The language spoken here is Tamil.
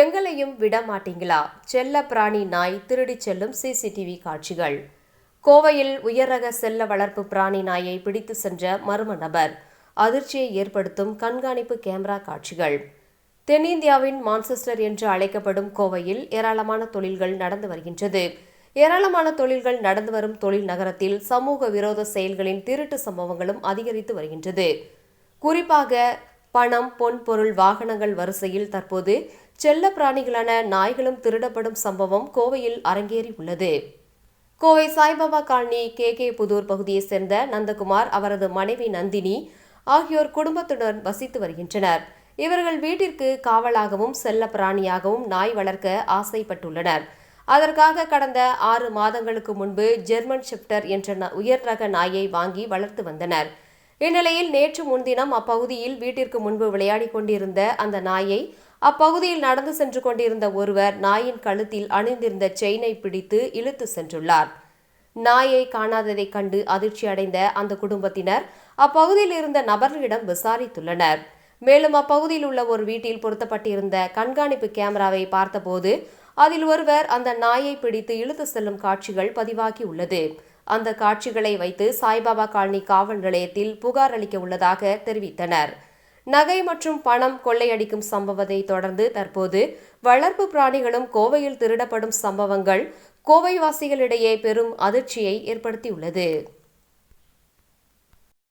எங்களையும் விட மாட்டீங்களா செல்ல பிராணி நாய் திருடிச் செல்லும் சிசிடிவி காட்சிகள். கோவையில் உயர்ரக செல்ல வளர்ப்பு பிராணி நாயை பிடித்து சென்ற மர்ம நபர். அதிர்ச்சியை ஏற்படுத்தும் கண்காணிப்பு கேமரா காட்சிகள். தென்னிந்தியாவின் மான்செஸ்டர் என்று அழைக்கப்படும் கோவையில் ஏராளமான தொழில்கள் நடந்து வருகின்றது. ஏராளமான தொழில்கள் நடந்து வரும் தொழில் நகரத்தில் சமூக விரோத செயல்களின் திருட்டு சம்பவங்களும் அதிகரித்து வருகின்றது. குறிப்பாக பணம் பொன் பொருள் வாகனங்கள் வரிசையில் தற்போது செல்ல பிராணிகளான நாய்களும் திருடப்படும் சம்பவம் கோவையில் அரங்கேறி உள்ளது. Kovai Saibaba colony K. K. Pudur பகுதியைச் சேர்ந்த நந்தகுமார் அவரது மனைவி நந்தினி ஆகியோர் குடும்பத்துடன் வசித்து வருகின்றனர். இவர்கள் வீட்டிற்கு காவலாகவும் செல்ல பிராணியாகவும் நாய் வளர்க்க ஆசைப்பட்டுள்ளனர். அதற்காக கடந்த ஆறு மாதங்களுக்கு முன்பு ஜெர்மன் ஷிப்டர் என்ற ந- உயர் ரக நாயை வாங்கி வளர்த்து வந்தனர். இந்நிலையில் நேற்று முன்தினம் அப்பகுதியில் வீட்டிற்கு முன்பு விளையாடிக் கொண்டிருந்த அந்த நாயை அப்பகுதியில் நடந்து சென்று கொண்டிருந்த ஒருவர் நாயின் கழுத்தில் அணிந்திருந்த செயினை பிடித்து இழுத்து சென்றுள்ளார். நாயை காணாததைக் கண்டு அதிர்ச்சி அடைந்த அந்த குடும்பத்தினர் அப்பகுதியில் இருந்த நபர்களிடம் விசாரித்துள்ளனர். மேலும் அப்பகுதியில் உள்ள ஒரு வீட்டில் பொருத்தப்பட்டிருந்த கண்காணிப்பு கேமராவை பார்த்தபோது அதில் ஒருவர் அந்த நாயை பிடித்து இழுத்து செல்லும் காட்சிகள் பதிவாகி உள்ளது. அந்த காட்சிகளை வைத்து சாய்பாபா காலனி காவல் நிலையத்தில் புகார் அளிக்க உள்ளதாக தெரிவித்தனர். நகை மற்றும் பணம் கொள்ளையடிக்கும் சம்பவத்தை தொடர்ந்து தற்போது வளர்ப்பு பிராணிகளும் கோவையில் திருடப்படும் சம்பவங்கள் கோவைவாசிகளிடையே பெரும் அதிர்ச்சியை ஏற்படுத்தியுள்ளது.